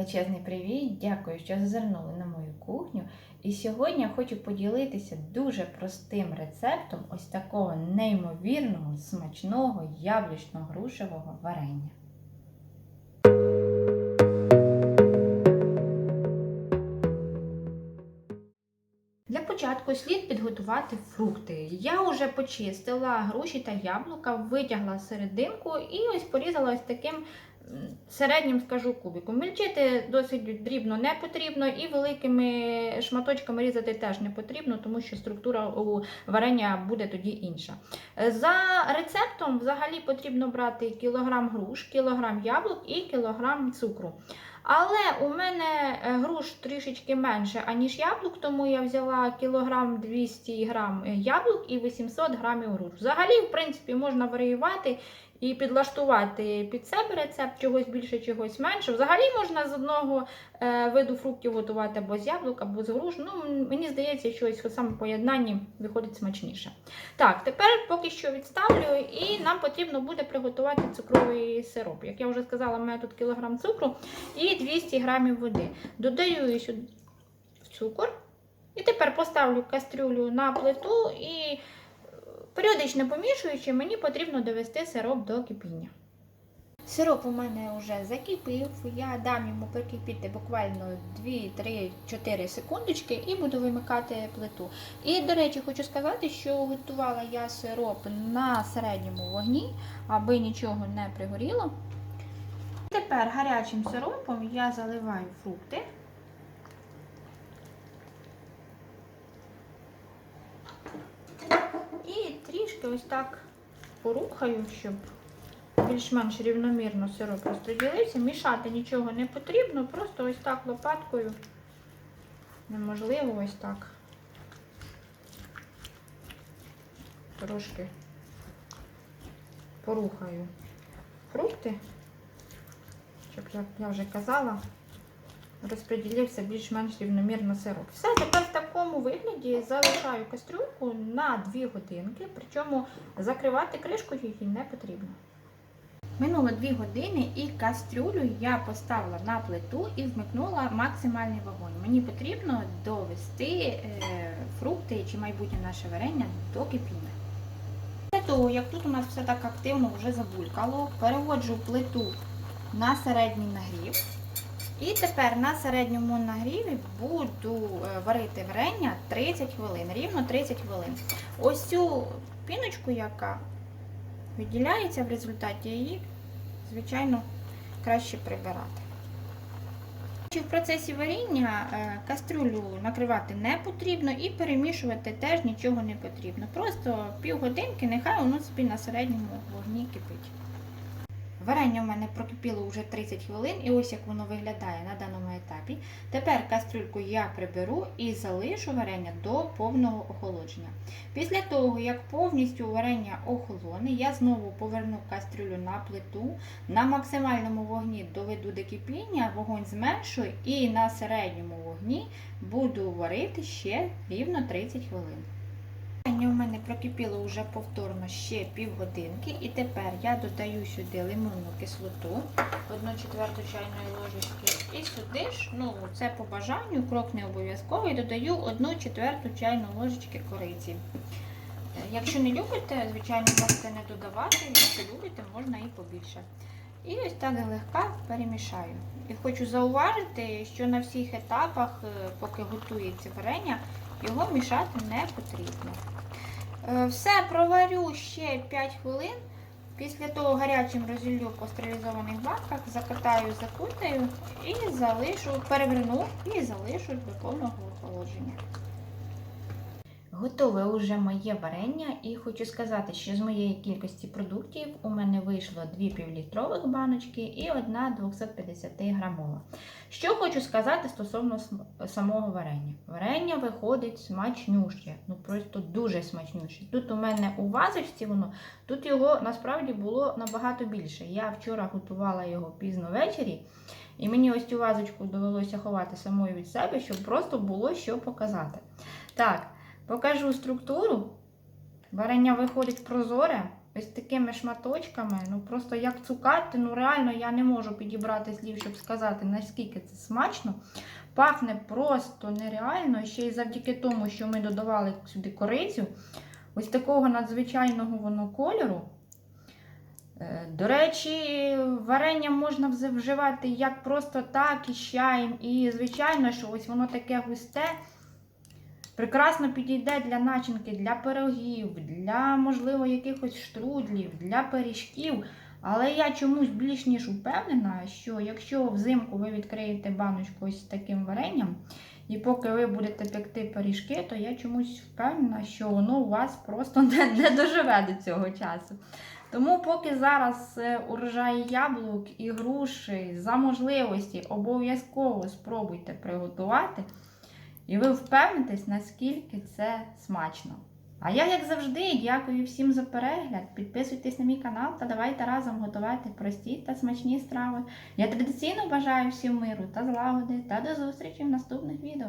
величезний привіт! Дякую, що зазирнули на мою кухню. І сьогодні я хочу поділитися дуже простим рецептом ось такого неймовірного, смачного яблучно-грушевого варення. Для початку слід підготувати фрукти. Я вже почистила груші та яблука, витягла серединку і ось порізала ось таким середнім, скажу, кубиком. Мельчити досить дрібно не потрібно, і великими шматочками різати теж не потрібно, тому що структура у варення буде тоді інша. За рецептом взагалі потрібно брати кілограм груш, кілограм яблук і кілограм цукру. Але у мене е, груш трішечки менше, аніж яблук, тому я взяла кілограм 200 грам е, яблук і 800 грамів груш. Взагалі, в принципі, можна варіювати і підлаштувати під себе рецепт чогось більше, чогось менше. Взагалі можна з одного е, виду фруктів готувати або з яблук, або з груш. Ну, мені здається, що ось саме поєднанні виходить смачніше. Так, тепер поки що відставлю, і нам потрібно буде приготувати цукровий сироп. Як я вже сказала, у мене тут кілограм цукру і 200 грамів води. Додаю сюди цукор. І тепер поставлю кастрюлю на плиту і періодично помішуючи, мені потрібно довести сироп до кипіння. Сироп у мене вже закипів, я дам йому прикипіти буквально 2-3-4 секундочки і буду вимикати плиту. І, до речі, хочу сказати, що готувала я сироп на середньому вогні, аби нічого не пригоріло. Тепер гарячим сиропом я заливаю фрукти. І трішки ось так порухаю, щоб більш-менш рівномірно сироп розподілився. Мішати нічого не потрібно, просто ось так лопаткою. Неможливо ось так. Трошки порухаю фрукти, щоб, як я вже казала, розподілився більш-менш рівномірно сироп. Все, тепер в такому вигляді залишаю кастрюльку на 2 годинки, причому закривати кришкою її не потрібно. Минуло 2 години і кастрюлю я поставила на плиту і вмикнула максимальний вогонь. Мені потрібно довести е, фрукти чи майбутнє наше варення до кипіння. Після того, як тут у нас все так активно вже забулькало, переводжу плиту на середній нагрів. І тепер на середньому нагріві буду е, варити варення 30 хвилин, рівно 30 хвилин. Ось цю піночку, яка виділяється в результаті її, звичайно, краще прибирати. В процесі варіння е, кастрюлю накривати не потрібно і перемішувати теж нічого не потрібно. Просто півгодинки нехай воно собі на середньому вогні кипить. Варення в мене прокипіло вже 30 хвилин, і ось як воно виглядає на даному етапі. Тепер кастрюльку я приберу і залишу варення до повного охолодження. Після того, як повністю варення охолоне, я знову поверну кастрюлю на плиту, на максимальному вогні доведу до кипіння, вогонь зменшую і на середньому вогні буду варити ще рівно 30 хвилин. Варення в мене прокипіло вже повторно ще півгодинки, і тепер я додаю сюди лимонну кислоту, 1 четверту чайної ложечки, і сюди ж, ну це по бажанню, крок не обов'язковий, додаю 1 четверту чайну ложечки кориці. Е, Якщо не любите, звичайно, можете не додавати, якщо любите, можна і побільше. І ось так злегка перемішаю. І хочу зауважити, що на всіх етапах, е, поки готується варення, його мішати не потрібно. Е, Все проварю ще 5 хвилин. Після того гарячим розіллю по стерилізованих банках, закатаю, закутаю і залишу, переверну і залишу до повного охолодження. Готове уже моє варення, і хочу сказати, що з моєї кількості продуктів у мене вийшло 2 півлітрових баночки і одна 250 грамова. Що хочу сказати стосовно самого варення. Варення виходить смачнюще, ну просто дуже смачнюще. Тут у мене у вазочці воно, тут його насправді було набагато більше. Я вчора готувала його пізно ввечері, і мені ось цю вазочку довелося ховати самою від себе, щоб просто було що показати. Так. Покажу структуру. Варення виходить прозоре, ось такими шматочками, ну просто як цукати, ну реально я не можу підібрати слів, щоб сказати, наскільки це смачно. Пахне просто нереально, ще й завдяки тому, що ми додавали сюди корицю. Ось такого надзвичайного воно кольору. Е, До речі, варення можна вживати як просто так, і з чаєм. І, звичайно, що ось воно таке густе. Прекрасно підійде для начинки, для пирогів, для, можливо, якихось штрудлів, для пиріжків. Але я чомусь більш ніж упевнена, що якщо взимку ви відкриєте баночку ось таким варенням, і поки ви будете пекти пиріжки, то я чомусь впевнена, що воно у вас просто не, не доживе до цього часу. Тому, поки зараз е, урожай яблук і груші за можливості обов'язково спробуйте приготувати, і ви впевнитесь, наскільки це смачно. А я, як завжди, дякую всім за перегляд. Підписуйтесь на мій канал та давайте разом готувати прості та смачні страви. Я традиційно бажаю всім миру та злагоди та до зустрічі в наступних відео.